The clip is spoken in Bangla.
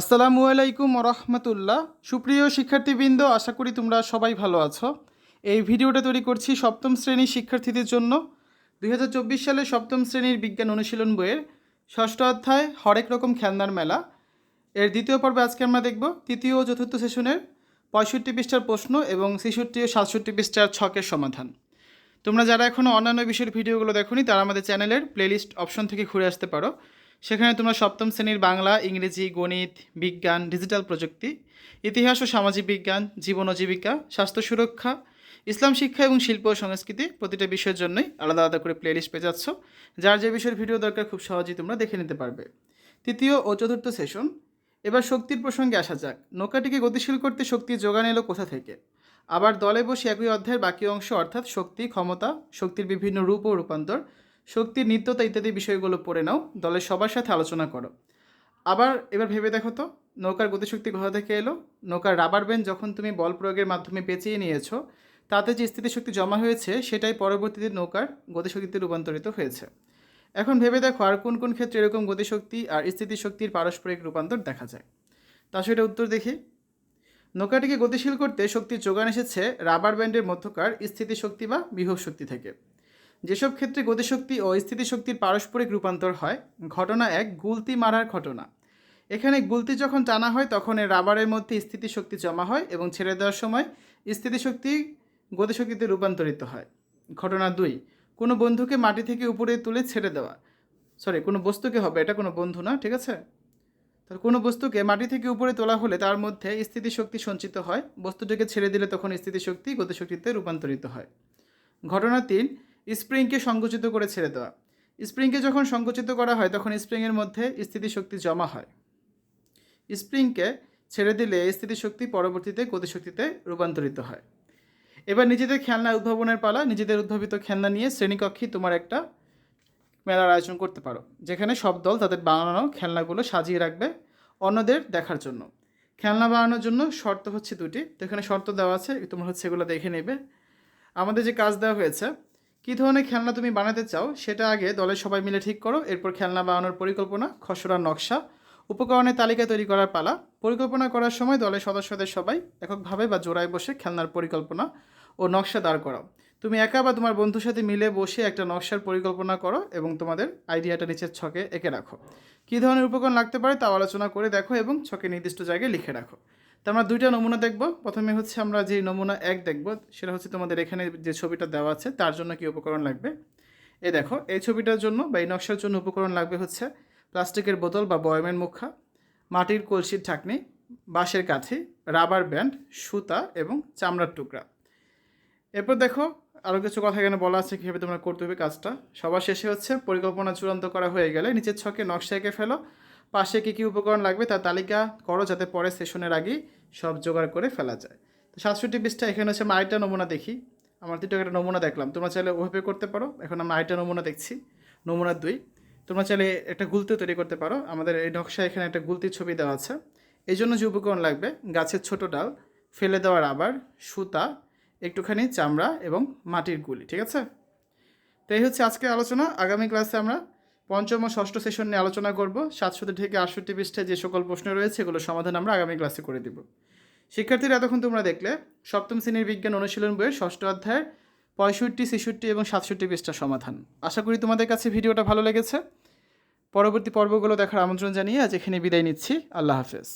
আসসালামু আলাইকুম রহমতুল্লাহ সুপ্রিয় শিক্ষার্থীবৃন্দ, আশা করি তোমরা সবাই ভালো আছো। এই ভিডিওটা তৈরি করছি সপ্তম শ্রেণির শিক্ষার্থীদের জন্য। দুই হাজার চব্বিশ সালে সপ্তম শ্রেণির বিজ্ঞান অনুশীলন বইয়ের ষষ্ঠ অধ্যায়, হরেক রকম খেলনার মেলা। এর দ্বিতীয় পর্বে আজকে আমরা দেখব তৃতীয় ও চতুর্থ সেশনের পঁয়ষট্টি পৃষ্ঠার প্রশ্ন এবং ছেষট্টি ও সাতষট্টি পৃষ্ঠার ছকের সমাধান। তোমরা যারা এখনও অন্যান্য বিষয়ের ভিডিওগুলো দেখোনি, তারা আমাদের চ্যানেলের প্লেলিস্ট অপশন থেকে ঘুরে আসতে পারো। সেখানে তোমরা সপ্তম শ্রেণির বাংলা, ইংরেজি, গণিত, বিজ্ঞান, ডিজিটাল প্রযুক্তি, ইতিহাস ও সামাজিক বিজ্ঞান, জীবন ও জীবিকা, স্বাস্থ্য সুরক্ষা, ইসলাম শিক্ষা এবং শিল্প ও সংস্কৃতি প্রতিটা বিষয়ের জন্যই আলাদা আলাদা করে প্লেলিস্ট পেয়ে যাচ্ছ। যার যে বিষয়ের ভিডিও দরকার খুব সহজেই তোমরা দেখে নিতে পারবে। তৃতীয় ও চতুর্থ সেশন এবার শক্তির প্রসঙ্গে আসা যাক। নৌকাটিকে গতিশীল করতে শক্তির যোগান এলো কোথা থেকে? আবার দলে বসে একই অধ্যায়ের বাকি অংশ, অর্থাৎ শক্তি, ক্ষমতা, শক্তির বিভিন্ন রূপ ও রূপান্তর শক্তির নিত্যতা ইত্যাদি বিষয়গুলো পড়ে নাও, দলের সবার সাথে আলোচনা করো। আবার এবার ভেবে দেখো তো, নৌকার গতিশক্তি কোথা থেকে এলো? নৌকার রাবার ব্যান্ড যখন তুমি বল প্রয়োগের মাধ্যমে পেঁচিয়ে নিয়েছো, তাতে যে স্থিতিশক্তি জমা হয়েছে, সেটাই পরবর্তীতে নৌকার গতিশক্তিতে রূপান্তরিত হয়েছে। এখন ভেবে দেখো আর কোন কোন ক্ষেত্রে এরকম গতিশক্তি আর স্থিতিশক্তির পারস্পরিক রূপান্তর দেখা যায়। তা সেটা উত্তর দেখি। নৌকাটিকে গতিশীল করতে শক্তির যোগান এসেছে রাবার ব্যান্ডের মধ্যকার স্থিতিশক্তি বা বিভব শক্তি থেকে। যেসব ক্ষেত্রে গতিশক্তি ও স্থিতিশক্তির পারস্পরিক রূপান্তর হয়, ঘটনা এক, গুলতি মারার ঘটনা। এখানে গুলতি যখন টানা হয়, তখন এই রাবারের মধ্যে স্থিতিশক্তি জমা হয় এবং ছেড়ে দেওয়ার সময় স্থিতিশক্তি গতিশক্তিতে রূপান্তরিত হয়। ঘটনা দুই, কোনো বন্ধুকে মাটি থেকে উপরে তুলে ছেড়ে দেওয়া। সরি, কোনো বস্তুকে হবে, এটা কোনো বন্ধু না, ঠিক আছে? তাহলে কোনো বস্তুকে মাটি থেকে উপরে তোলা হলে তার মধ্যে স্থিতিশক্তি সঞ্চিত হয়, বস্তুটিকে ছেড়ে দিলে তখন স্থিতিশক্তি গতিশক্তিতে রূপান্তরিত হয়। ঘটনা তিন স্প্রিংকে সংকুচিত করে ছেড়ে দেওয়া। স্প্রিংকে যখন সংকুচিত করা হয়, তখন স্প্রিংয়ের মধ্যে স্থিতিশক্তি জমা হয়। স্প্রিংকে ছেড়ে দিলে স্থিতিশক্তি পরবর্তীতে গতিশক্তিতে রূপান্তরিত হয়। এবার নিজেদের খেলনা উদ্ভাবনের পালা, নিজেদের উদ্ভাবিত খেলনা নিয়ে শ্রেণীকক্ষে তোমার একটা মেলার আয়োজন করতে পারো, যেখানে সব দল তাদের বানানো খেলনাগুলো সাজিয়ে রাখবে অন্যদের দেখার জন্য। খেলনা বানানোর জন্য শর্ত হচ্ছে দুটি, তো এখানে শর্ত দেওয়া আছে, তোমরা হচ্ছে এগুলো দেখে নেবে। আমাদের যে কাজ দেওয়া হয়েছে কী ধরনের খেলনা তুমি বানাতে চাও সেটা আগে দলের সবাই মিলে ঠিক করো। এরপর খেলনা বানানোর পরিকল্পনা, খসড়ার নকশা, উপকরণের তালিকা তৈরি করার পালা। পরিকল্পনা করার সময় দলের সদস্যদের সবাই এককভাবে বা জোড়ায় বসে খেলনার পরিকল্পনা ও নকশা দাঁড় করাও। তুমি একা বা তোমার বন্ধুর সাথে মিলে বসে একটা নকশার পরিকল্পনা করো এবং তোমাদের আইডিয়াটা নিচের ছকে এঁকে রাখো। কী ধরনের উপকরণ লাগতে পারে তাও আলোচনা করে দেখো এবং ছকে নির্দিষ্ট জায়গায় লিখে রাখো। তো আমরা দুইটা নমুনা দেখব। প্রথমে হচ্ছে আমরা যে নমুনা এক দেখব, সেটা হচ্ছে তোমাদের এখানে যে ছবিটা দেওয়া আছে, তার জন্য কি উপকরণ লাগবে? এই দেখো, এই ছবিটার জন্য বা এই নকশার জন্য উপকরণ লাগবে হচ্ছে প্লাস্টিকের বোতল বা বয়মের মুখা, মাটির কলসির ঢাকনি, বাঁশের কাঠি, রাবার ব্যান্ড, সুতা এবং চামড়ার টুকরা। এরপর দেখো আরও কিছু কথা এখানে বলা আছে কীভাবে তোমরা করতে হবে কাজটা। সবার শেষে হচ্ছে পরিকল্পনা চূড়ান্ত করা হয়ে গেলে নিচের ছকে নকশা এঁকে ফেলো পাশে কী কী উপকরণ লাগবে তার তালিকা করো যাতে পরে সেশনের আগেই সব জোগাড় করে ফেলা যায়। তো সাতষট্টি পিসটা এখানে হচ্ছে আরেকটা নমুনা দেখি। আমার দুটো একটা নমুনা দেখলাম। তোমরা চাইলে ওভাবে করতে পারো। এখন আমরা আরেকটা নমুনা দেখছি। নমুনা দুই। তোমরা চাইলে একটা গুলতি তৈরি করতে পারো। আমাদের এই নকশা এখানে একটা গুলতির ছবি দেওয়া আছে। এই জন্য যে উপকরণ লাগবে, গাছের ছোট ডাল, ফেলে দেওয়া রাবার, সুতা, একটুখানি চামড়া এবং মাটির গুলি, ঠিক আছে? তো এই হচ্ছে আজকের আলোচনা। আগামী ক্লাসে আমরা পঞ্চম ও ষষ্ঠ সেশন নিয়ে আলোচনা করব। সাতশো থেকে আটষট্টি পৃষ্ঠায় যে সকল প্রশ্ন রয়েছে এগুলো সমাধান আমরা আগামী ক্লাসে করে দেব। শিক্ষার্থীরা, এতক্ষণ তোমরা দেখলে, সপ্তম শ্রেণির বিজ্ঞান অনুশীলন বইয়ের ষষ্ঠ অধ্যায়ের পঁয়ষট্টি, ছেষট্টি এবং সাতষট্টি পৃষ্ঠার সমাধান। আশা করি তোমাদের কাছে ভিডিওটা ভালো লেগেছে। পরবর্তী পর্বগুলো দেখার আমন্ত্রণ জানিয়ে আজ এখানে বিদায় নিচ্ছি। আল্লাহ হাফেজ।